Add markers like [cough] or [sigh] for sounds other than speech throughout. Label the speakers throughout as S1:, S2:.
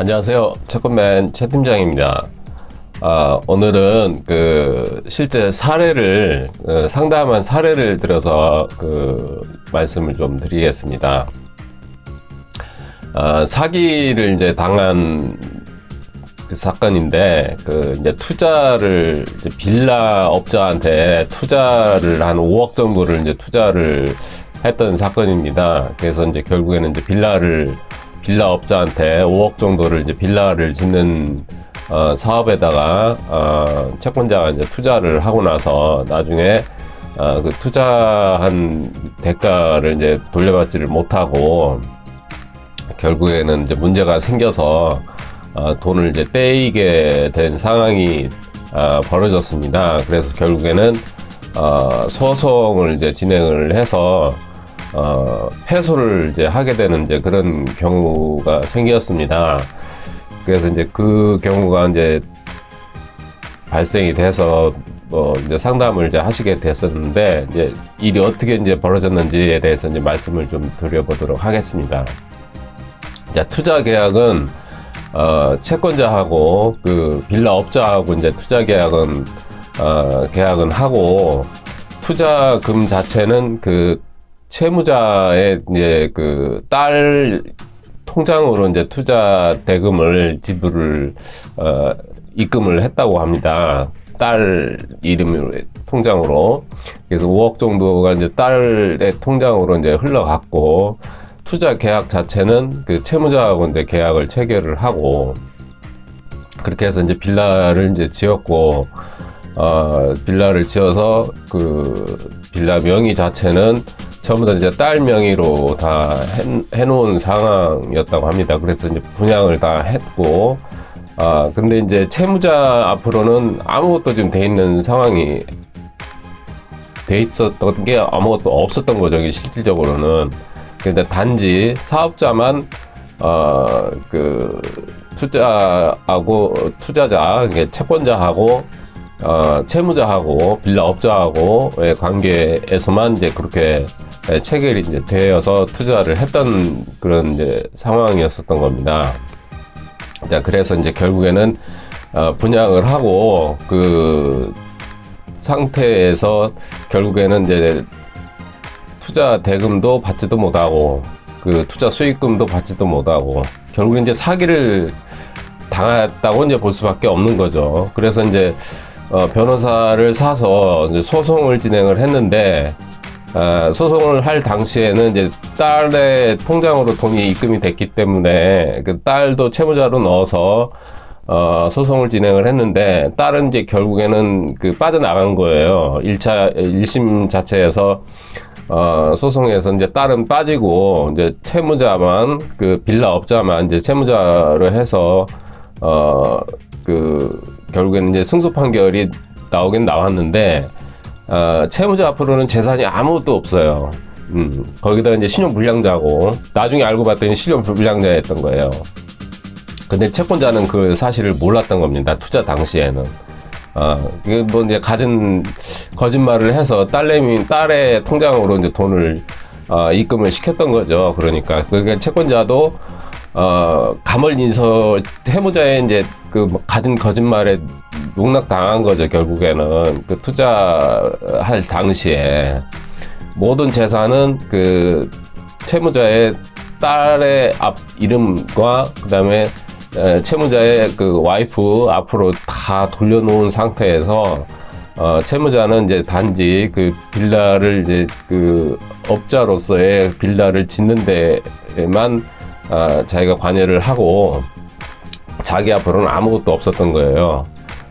S1: 안녕하세요. 채권맨 최 팀장입니다. 아, 오늘은 그 실제 사례를 어, 상담한 사례를 들어서 그 말씀을 좀 드리겠습니다. 아, 사기를 이제 당한 그 사건인데 그 이제 투자를 이제 빌라 업자한테 투자를 한 5억 정도를 이제 투자를 했던 사건입니다. 그래서 이제 결국에는 이제 빌라를 빌라 업자한테 5억 정도를 이제 빌라를 짓는 어, 사업에다가 어, 채권자가 이제 투자를 하고 나서 나중에 어, 그 투자한 대가를 이제 돌려받지를 못하고 결국에는 이제 문제가 생겨서 어, 돈을 이제 떼이게 된 상황이 어, 벌어졌습니다. 그래서 결국에는 어, 소송을 이제 진행을 해서 어, 패소를 이제 하게 되는 이제 그런 경우가 생겼습니다. 그래서 이제 그 경우가 이제 발생이 돼서 뭐 이제 상담을 이제 하시게 됐었는데 이제 일이 어떻게 이제 벌어졌는지에 대해서 이제 말씀을 좀 드려보도록 하겠습니다. 자, 투자 계약은 어, 채권자하고 그 빌라 업자하고 이제 투자 계약은 어, 계약은 하고 투자금 자체는 그 채무자의 이제 그 딸 통장으로 이제 투자 대금을 지불을 어, 입금을 했다고 합니다. 딸 이름으로 통장으로 그래서 5억 정도가 이제 딸의 통장으로 이제 흘러갔고 투자 계약 자체는 그 채무자하고 이제 계약을 체결을 하고 그렇게 해서 이제 빌라를 이제 지었고 어 빌라를 지어서 그 빌라 명의 자체는 다 이제 딸 명의로 다 해, 해놓은 상황이었다고 합니다. 그래서 이제 분양을 다 했고 아 근데 이제 채무자 앞으로는 아무것도 지금 돼 있는 상황이 돼 있었던 게 아무것도 없었던 거죠. 실질적으로는. 근데 단지 사업자만 어 그 투자하고 투자자 채권자하고 어 채무자하고 빌라 업자하고의 관계에서만 이제 그렇게 체결이 이제 되어서 투자를 했던 그런 이제 상황이었었던 겁니다. 자 그래서 이제 결국에는 어, 분양을 하고 그 상태에서 결국에는 이제 투자 대금도 받지도 못하고 그 투자 수익금도 받지도 못하고 결국에 이제 사기를 당했다고 이제 볼 수밖에 없는 거죠. 그래서 이제 어, 변호사를 사서 이제 소송을 진행을 했는데 아, 소송을 할 당시에는 이제 딸의 통장으로 돈이 입금이 됐기 때문에 그 딸도 채무자로 넣어서 어, 소송을 진행을 했는데 딸은 이제 결국에는 그 빠져나간 거예요. 1차 1심 자체에서 어, 소송에서 이제 딸은 빠지고 이제 채무자만 그 빌라 업자만 이제 채무자로 해서 어, 그 결국에는 이제 승소 판결이 나오긴 나왔는데 어, 채무자 앞으로는 재산이 아무것도 없어요. 음, 거기다 이제 신용 불량자고 나중에 알고 봤더니 신용 불량자였던 거예요. 근데 채권자는 그 사실을 몰랐던 겁니다. 투자 당시에는. 어, 이게 뭐 이제 가진 거짓말을 해서 딸내미, 딸의 통장으로 이제 돈을, 어, 입금을 시켰던 거죠. 그러니까. 그러니까 채권자도, 어, 가물인서, 채무자의 이제 그뭐 가진 거짓말에 농락당한 거죠. 결국에는. 그 투자할 당시에. 모든 재산은 그 채무자의 딸의 앞 이름과 그 다음에 에, 채무자의 그 와이프 앞으로 다 돌려놓은 상태에서 어, 채무자는 이제 단지 그 빌라를 이제 그 업자로서의 빌라를 짓는 데에만 어, 자기가 관여를 하고 자기 앞으로는 아무것도 없었던 거예요.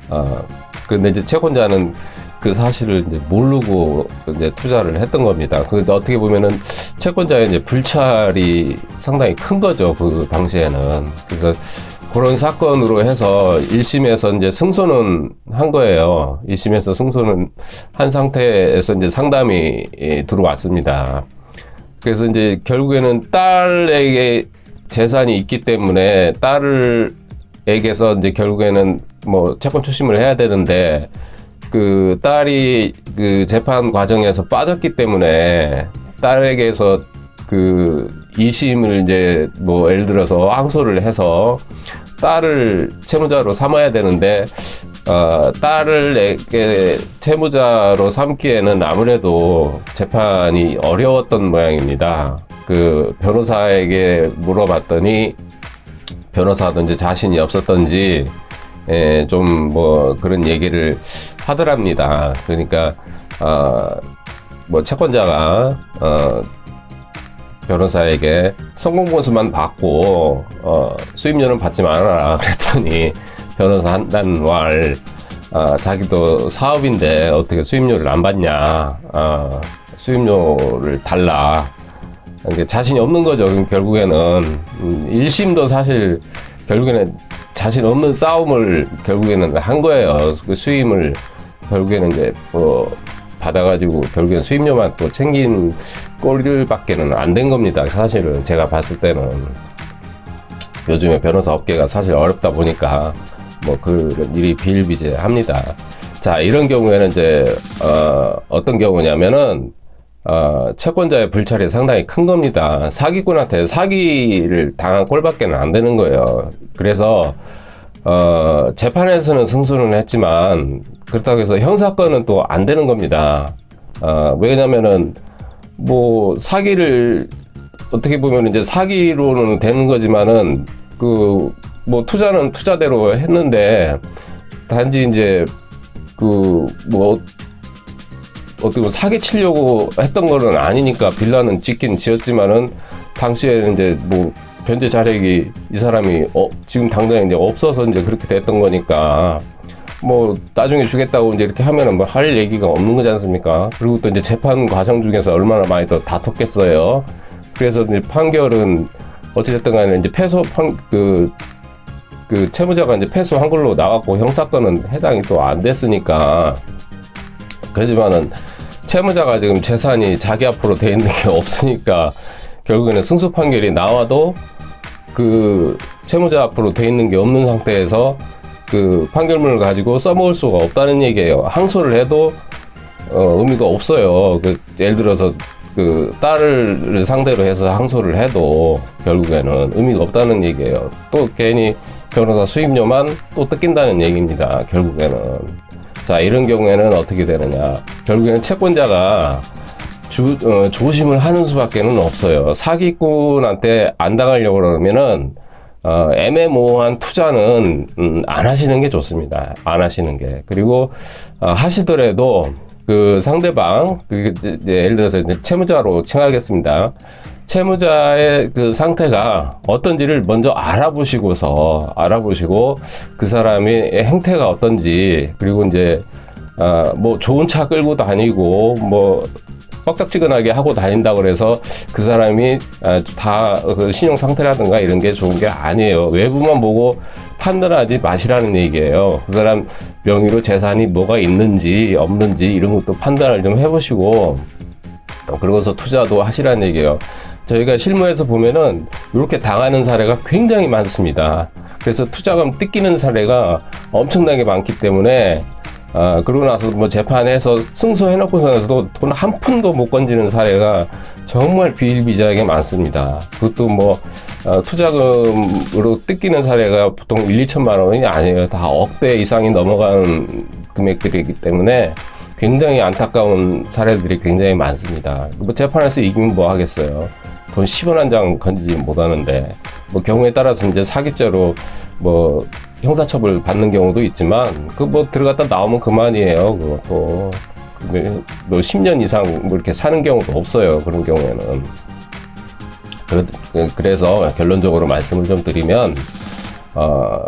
S1: 어, 근데 이제 채권자는 그 사실을 이제 모르고 이제 투자를 했던 겁니다. 그 어떻게 보면은 채권자의 이제 불찰이 상당히 큰 거죠. 그 당시에는. 그래서 그런 사건으로 해서 1심에서 이제 승소는 한 거예요. 1심에서 승소는 한 상태에서 이제 상담이 예, 들어왔습니다. 그래서 이제 결국에는 딸에게 재산이 있기 때문에 딸에게서 이제 결국에는 뭐 채권 추심을 해야 되는데 그 딸이 그 재판 과정에서 빠졌기 때문에 딸에게서 그 2심을 이제 뭐 예를 들어서 항소를 해서 딸을 채무자로 삼아야 되는데 어, 딸을 내게 채무자로 삼기에는 아무래도 재판이 어려웠던 모양입니다. 그 변호사에게 물어봤더니 변호사도 이제 자신이 없었던지 예, 좀 뭐 그런 얘기를 하더랍니다. 그러니까 어, 뭐 채권자가 어, 변호사에게 성공 보수만 받고 어, 수임료는 받지 말아라 그랬더니 변호사 한단 말 아, 자기도 사업인데 어떻게 수임료를 안 받냐 아, 수임료를 달라 이게 자신이 없는 거죠 결국에는 음, 1심도 사실 결국에는 자신 없는 싸움을 결국에는 한 거예요 그 수임을 결국에는 이제 뭐 받아가지고 결국엔 수임료만 또 챙긴 꼴들밖에는 안 된 겁니다. 사실은 제가 봤을 때는 요즘에 변호사 업계가 사실 어렵다 보니까 뭐 그런 일이 비일비재합니다. 자 이런 경우에는 이제 어, 어떤 경우냐면은 어, 채권자의 불찰이 상당히 큰 겁니다. 사기꾼한테 사기를 당한 꼴밖에는 안 되는 거예요. 그래서 어, 재판에서는 승소는 했지만 그렇다고 해서 형사건은 또 안 되는 겁니다. 어, 왜냐면은 뭐 사기를 어떻게 보면 이제 사기로는 되는 거지만은 그 뭐 투자는 투자대로 했는데 단지 이제 그뭐 어떻게 보면 사기 치려고 했던 거는 아니니까 빌라는 짓긴 지었지만은 당시에는 이제 뭐 변제 자력이 이 사람이 어 지금 당장에 이제 없어서 이제 그렇게 됐던 거니까 뭐 나중에 주겠다고 이제 이렇게 하면은 뭐 할 얘기가 없는 거지 않습니까? 그리고 또 이제 재판 과정 중에서 얼마나 많이 더 다퉜겠어요. 그래서 이제 판결은 어찌됐든 간에 이제 패소 판그 그 채무자가 이제 패소한 걸로 나왔고 형사건은 해당이 또 안 됐으니까 그렇지만은 채무자가 지금 재산이 자기 앞으로 돼 있는 게 [laughs] 없으니까 결국에는 승소 판결이 나와도 그 채무자 앞으로 돼 있는 게 없는 상태에서 그 판결문을 가지고 써먹을 수가 없다는 얘기예요. 항소를 해도 어, 의미가 없어요. 그 예를 들어서 그 딸을 상대로 해서 항소를 해도 결국에는 의미가 없다는 얘기예요. 또 괜히 변호사 수임료만 또 뜯긴다는 얘기입니다. 결국에는 자 이런 경우에는 어떻게 되느냐? 결국에는 채권자가 주, 어, 조심을 하는 수밖에는 없어요. 사기꾼한테 안 당하려고 그러면은 어, 애매모호한 투자는 음, 안 하시는 게 좋습니다. 안 하시는 게 그리고 어, 하시더라도 그 상대방 그 예를 들어서 이제 채무자로 칭하겠습니다. 채무자의 그 상태가 어떤지를 먼저 알아보시고서 알아보시고 그 사람의 행태가 어떤지 그리고 이제 아, 뭐 좋은 차 끌고 다니고 뭐 뻑적지근하게 하고 다닌다 그래서 그 사람이 아, 다 그 신용 상태라든가 이런 게 좋은 게 아니에요. 외부만 보고 판단하지 마시라는 얘기예요. 그 사람 명의로 재산이 뭐가 있는지 없는지 이런 것도 판단을 좀 해보시고 어, 그러고서 투자도 하시라는 얘기예요. 저희가 실무에서 보면은 이렇게 당하는 사례가 굉장히 많습니다. 그래서 투자금 뜯기는 사례가 엄청나게 많기 때문에 아, 그러고 나서 뭐 재판에서 승소해놓고서도 돈 한 푼도 못 건지는 사례가 정말 비일비재하게 많습니다. 그것도 뭐 어, 투자금으로 뜯기는 사례가 보통 1, 2천만 원이 아니에요. 다 억대 이상이 넘어가는 금액들이기 때문에 굉장히 안타까운 사례들이 굉장히 많습니다. 뭐 재판에서 이기면 뭐 하겠어요. 돈 10원 한 장 건지지 못하는데 뭐 경우에 따라서 이제 사기죄로 뭐 형사처벌 받는 경우도 있지만 그 뭐 들어갔다 나오면 그만이에요. 그것도 뭐 10년 이상 뭐 이렇게 사는 경우도 없어요. 그런 경우에는 그래- 그래서 결론적으로 말씀을 좀 드리면 어,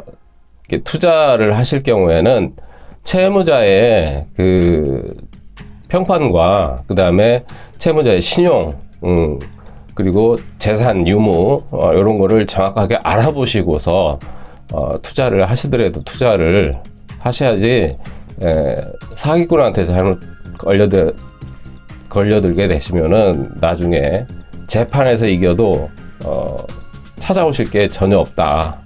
S1: 투자를 하실 경우에는 채무자의 그 평판과 그 다음에 채무자의 신용, 음, 그리고 재산 유무 어, 이런 거를 정확하게 알아보시고서 어, 투자를 하시더라도 투자를 하셔야지 에, 사기꾼한테 잘못 걸려들 걸려들게 되시면은 나중에 재판에서 이겨도 어, 찾아오실 게 전혀 없다.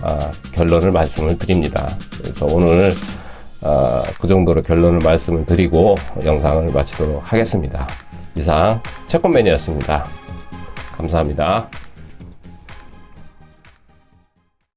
S1: 아, 결론을 말씀을 드립니다. 그래서 오늘 아, 그 정도로 결론을 말씀을 드리고 영상을 마치도록 하겠습니다. 이상 채권맨이었습니다. 감사합니다.